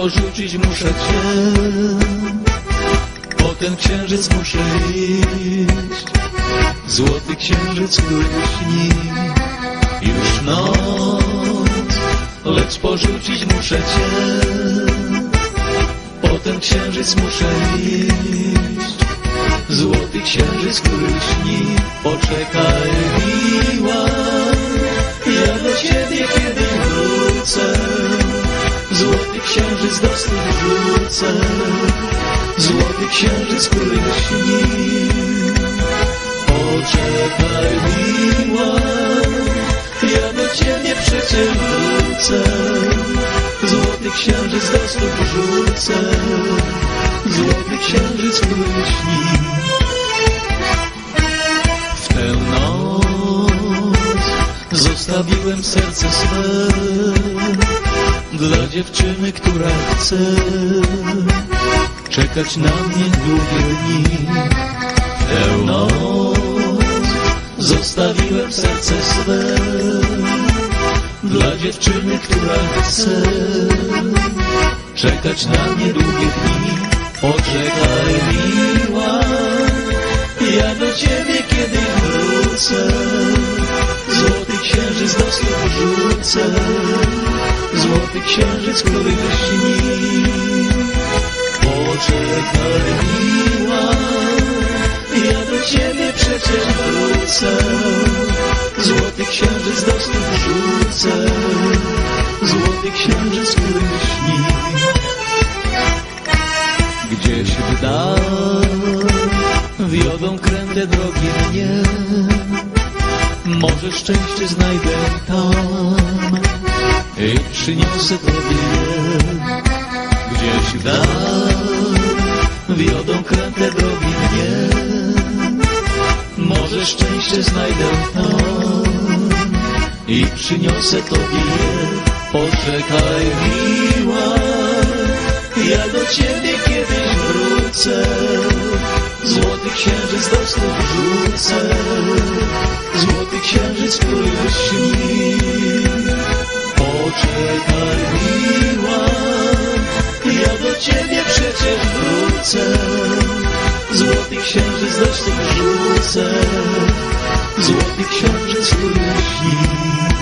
porzucić muszę cię. Po ten księżyc muszę iść. Złoty księżyc, który śni Już noc Lecz porzucić muszę cię. Po ten księżyc muszę iść. Złoty księżyc, który śni Poczekaj miła Złoty księżyc, który śni Poczekaj miła Ja do ciebie przecież wrócę Złoty księżyc do stóp rzucę. Złoty księżyc, który śni W tę noc Zostawiłem serce swe dziewczyny, która chce Czekać na mnie długie dni. Tę Zostawiłem serce swe. Dla dziewczyny, która chce Czekać na mnie długie dni. Poczekaj miła Ja do ciebie kiedy wrócę. Złoty księżyc do rzucę Złoty księżyc, który śni Poczekaj miła Ja do ciebie przecież wrócę. Złoty księżyc do stóp rzucę. Złoty księżyc, który śni Gdzieś w dal Wiodą kręte drogi mnie Może szczęście znajdę tam I przyniosę tobie Gdzieś w dal Wiodą kręte drogi mnie Może szczęście znajdę tam I przyniosę tobie. Poczekaj miła Ja do ciebie kiedyś wrócę. Złoty księżyc do stóp rzucę. Złoty księżyc, który śni ciebie przecież wrócę. Złoty księżyc do rzucę. Złoty księżyc, który śni